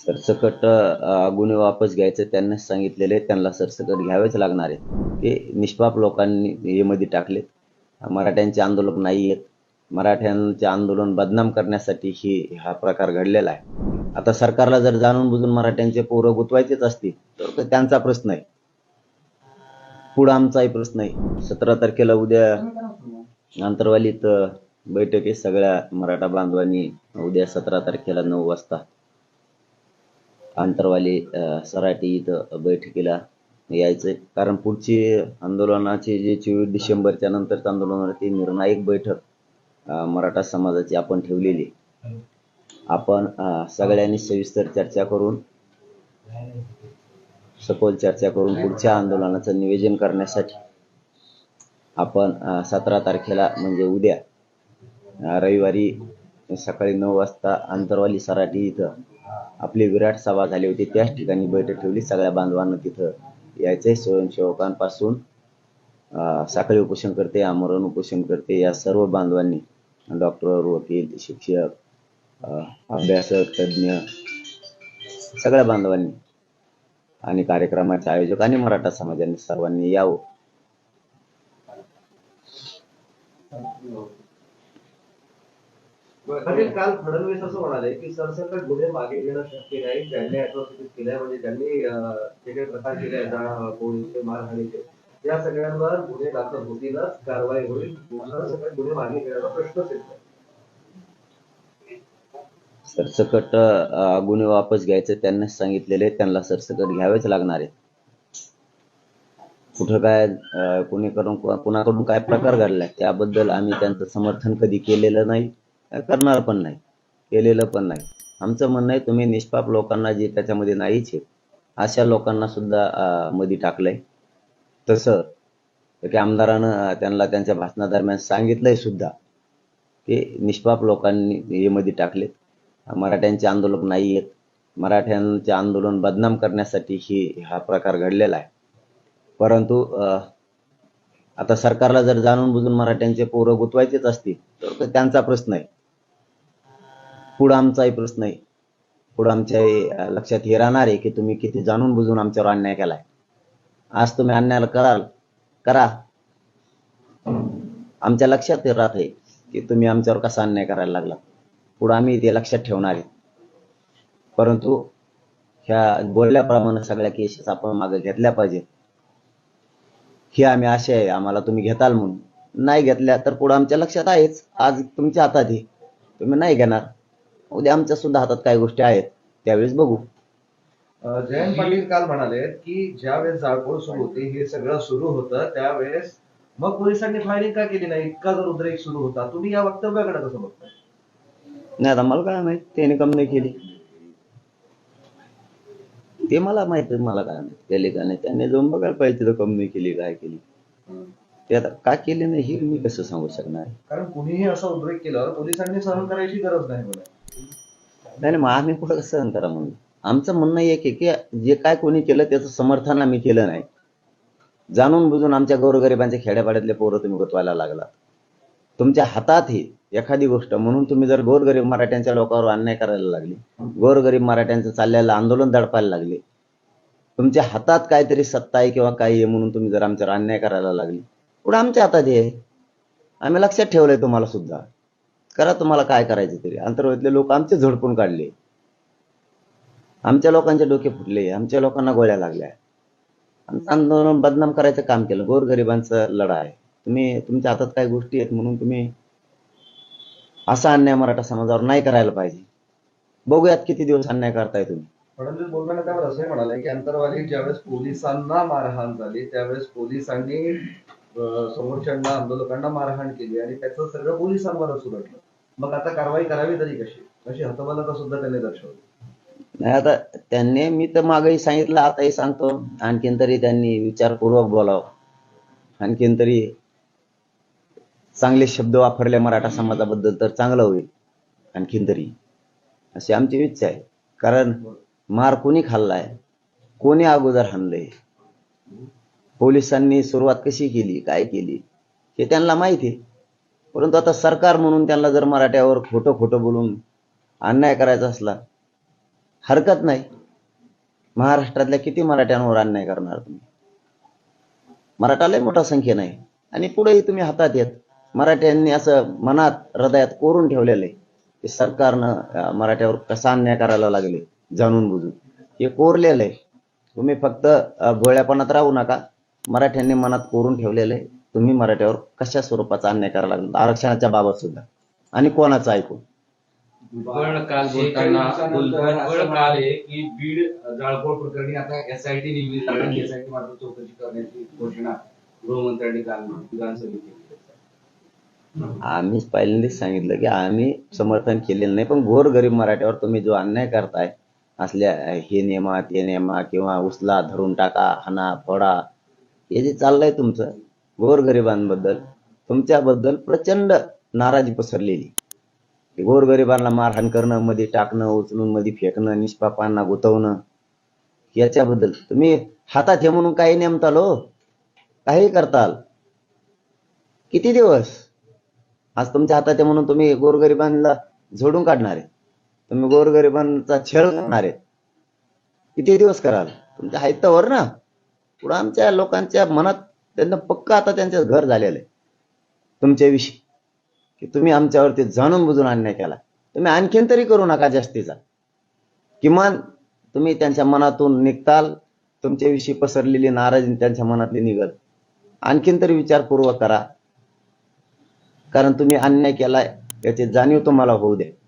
सरसकट गुन्हे वापस घ्यायचे त्यांना सांगितलेले त्यांना सरसकट घ्यावेच लागणार आहे ते निष्पाप लोकांनी हे मध्ये टाकले. मराठ्यांचे आंदोलक नाही आहेत. मराठ्यांचे आंदोलन बदनाम करण्यासाठी ही हा प्रकार घडलेला आहे. आता सरकारला जर जाणून बुजून मराठ्यांचे पोरं गुतवायचेच असतील तर त्यांचा प्रश्न आहे. पुढं आमचाही प्रश्न आहे. सतरा तारखेला उद्या आंतरवालीत अ, बैठक आहे. सगळ्या मराठा बांधवांनी उद्या सतरा तारखेला नऊ वाजता आंतरवाली सराटी इथं बैठकीला यायचंय कारण पुढची आंदोलनाची जे चोवीस डिसेंबरच्या नंतरचं आंदोलन ती निर्णायक बैठक मराठा समाजाची आपण ठेवलेली. आपण सगळ्यांनी सविस्तर चर्चा करून सखोल चर्चा करून पुढच्या आंदोलनाचं नियोजन करण्यासाठी आपण सतरा तारखेला म्हणजे उद्या रविवारी सकाळी नऊ वाजता आंतरवाली सराटी इथं आपली विराट सभा झाली होती त्याच ठिकाणी बैठक ठेवली. सगळ्या बांधवांना तिथं यायचंय. स्वयंसेवकांपासून साखळी उपोषण करते आमरण उपोषण करते. या सर्व बांधवांनी डॉक्टर वकील शिक्षक अभ्यासक तज्ज्ञ सगळ्या बांधवांनी आणि कार्यक्रमाचे आयोजक आणि मराठा समाजाने सर्वांनी यावं. पाटील काल फडणवीस असं म्हणाले की सरसकट गुन्हे मागे घेणं शक्य नाही. ज्यांनी अॅट्रॉसिटीज केल्या म्हणजे ज्यांनी जे काही प्रकार केले पोलीस मारहाणीचे या सगळ्यांवर गुन्हे दाखल होतीलच. कारवाई होईल. सरसकट गुन्हे मागे घेण्याचा प्रश्नच येत सरसकट गुन्हे वापस घ्यायचे त्यांनाच सांगितलेले. त्यांना सरसकट घ्यावेच लागणार आहे कुठं काय कुणीकडून कुणाकडून काय प्रकार घडलाय त्याबद्दल आम्ही त्यांचं समर्थन कधी केलेलं नाही. करणार पण नाही. केलेलं पण नाही. आमचं म्हणणं आहे तुम्ही निष्पाप लोकांना जे त्याच्यामध्ये नाहीच आहे अशा लोकांना सुद्धा मध्ये टाकलंय. तसं की आमदारानं त्यांना त्यांच्या भाषणादरम्यान सांगितलंय सुद्धा की निष्पाप लोकांनी हे मध्ये टाकलेत. मराठ्यांचे आंदोलक नाही आहेत. मराठ्यांचे आंदोलन बदनाम करण्यासाठी ही हा प्रकार घडलेला आहे. परंतु आता सरकारला जर जाणून बुजून मराठ्यांचे पोरं गुतवायचेच असतील तर त्यांचा प्रश्न आहे. पुढं आमचाही प्रश्न आहे. पुढं आमच्या लक्षात हे राहणार आहे की तुम्ही किती जाणून बुजून आमच्यावर अन्याय केलाय. आज तुम्ही अन्यायाला कराल करा. आमच्या लक्षात राहत आहे की तुम्ही आमच्यावर कसा अन्याय करायला लागला. पुढं आम्ही ते लक्षात ठेवणार आहे. परंतु ह्या बोलल्याप्रमाणे सगळ्या केसेस आपण मागे घेतल्या पाहिजेत. ही आम्ही आशा आहे आम्हाला तुम्ही घेताल म्हणून. नाही घेतल्या तर पुढं आमच्या लक्षात आहेच. आज तुमच्या हातात आहे. तुम्ही नाही घेणार. उद्या आमच्या सुद्धा हातात काही गोष्टी आहेत. त्यावेळेस बघू. जयंत पाटील काल म्हणाले की ज्यावेळेस जाळपोळ सुरू होती हे सगळं सुरू होतं त्यावेळेस मग पोलिसांनी फायरिंग का केली नाही? इतका जर उद्रेक सुरू होता तुम्ही या वक्तव्याकडे कसं बघताय? नाही आता मला काय माहीत त्याने कम नाही केली. ते मला माहीत मला काय माहीत केली का नाही त्याने जाऊन बघायला पाहिजे तिथं कम नाही केली काय केली. ते आता का केली नाही हे मी कसं सांगू शकणार? कारण कुणीही असा उद्रेक केल्यावर पोलिसांनी सहन करायची गरज नाही बोला नाही नाही, मग आम्ही कुठं कसं सहन करा म्हणून? आमचं म्हणणं एक आहे की जे काय कोणी केलं त्याचं समर्थन आम्ही केलं नाही. जाणून बुजून आमच्या गोरगरिबांच्या खेड्यापाड्यातले पोरं तुम्ही गुतवायला लागला. तुमच्या हातात ही एखादी गोष्ट म्हणून तुम्ही जर गोरगरीब मराठ्यांच्या लोकांवर अन्याय करायला लागले गोरगरीब मराठ्यांचं चाललेलं आंदोलन दडपायला लागले तुमच्या हातात काहीतरी सत्ता आहे किंवा काही आहे म्हणून तुम्ही जर आमच्यावर अन्याय करायला लागले पुढे आमच्या हातात आहे. आम्ही लक्षात ठेवलंय तुम्हाला सुद्धा. करा तुम्हाला काय करायचं तरी. अंतर्गतले लोक आमचे झडपून काढले. आमच्या लोकांचे डोके फुटले. आमच्या लोकांना गोळ्या लागल्या. आमचं आंदोलन बदनाम करायचं काम केलं. गोरगरिबांचा लढा आहे तुम्ही तुमच्या हातात काही गोष्टी आहेत म्हणून तुम्ही असा अन्याय मराठा समाजावर नाही करायला पाहिजे. बघूयात किती दिवस अन्याय करताय तुम्ही. फडणवीस बोलताना त्यावर असंही म्हणाले की अंतरवाली ज्यावेळेस पोलिसांना मारहाण झाली त्यावेळेस पोलिसांनी समोरच्यांना आंदोलकांना मारहाण केली आणि त्याचं सगळं पोलिसांवरच उलटलं मग आता कारवाई करावी तरी कशी? अशी हतबलता सुद्धा त्यांनी दर्शवली. नाही आता त्यांनी मी तर मागही सांगितलं आताही सांगतो. आणखीन तरी त्यांनी विचारपूर्वक बोलावं. आणखीन तरी चांगले शब्द वापरले मराठा समाजाबद्दल तर चांगलं होईल आणखीन तरी. अशी आमची इच्छा आहे. कारण मार कोणी खाल्लाय? कोणी अगोदर हाणलंय? पोलिसांनी सुरुवात कशी केली? काय केली? हे त्यांना माहिती आहे. परंतु आता सरकार म्हणून त्यांना जर मराठ्यावर खोटं खोटं बोलून अन्याय करायचा असला हरकत नाही. महाराष्ट्रातल्या किती मराठ्यांवर अन्याय करणार तुम्ही? मराठा लय मोठा संख्येन आहे. आणि पुढेही तुम्ही हातात येत. मराठ्यांनी असं मनात हृदयात कोरून ठेवलेलं आहे की सरकारनं मराठ्यावर कसा अन्याय करायला लागले जाणून बुजून. हे कोरलेलं आहे. तुम्ही फक्त भोळ्यापणात राहू नका. मराठ्यांनी मनात कोरून ठेवलेलं आहे. तुम्ही मराठ्यावर कशा स्वरूपाचा अन्याय करायला लागला? आरक्षणाच्या बाबत सुद्धा. आणि कोणाचं ऐकून भुजबळ काल बोलताना भुजबळ काल आहे की बीड जाळपोळ प्रकरणी आता एसआयटी नेमली जाणार एसआयटी मार्फत चौकशी करण्याची घोषणा गृहमंत्र्यांनी काल विधानसभेत केली. आम्हीच पहिल्यांदाच सांगितलं की आम्ही समर्थन केलेलं नाही पण गोरगरीब मराठ्यावर तुम्ही जो अन्याय करताय असल्या हे नेमा ते नेमा किंवा उचला धरून टाका हाना फोडा हे जे चाललंय तुमचं गोरगरिबांबद्दल तुमच्याबद्दल प्रचंड नाराजी पसरलेली. गोरगरिबांना मारहाण करणं मध्ये टाकणं उचलून मध्ये फेकणं निष्पापांना गुतवणं याच्याबद्दल तुम्ही हातात हे म्हणून काही नेमताल हो? काही करताल? किती दिवस? आज तुमच्या हातात आहे म्हणून तुम्ही गोरगरिबांना झोडून काढणार आहे. तुम्ही गोरगरिबांचा छळ करणार आहे. किती दिवस कराल? तुमच्या हायतावर ना. पुढं आमच्या लोकांच्या मनात त्यांना पक्क आता त्यांचं घर झालेलं आहे. तुमच्याविषयी. की तुम्ही आमच्यावरती जाणून बुजून अन्याय केला. तुम्ही आणखीन तरी करू नका जास्तीचा. किमान तुम्ही त्यांच्या मनातून निघताल तुमच्याविषयी पसरलेली नाराजी त्यांच्या मनातली निघत आणखीन तरी विचारपूर्वक करा. कारण तुम्ही अन्याय केलाय याची जाणीव तुम्हाला होऊ दे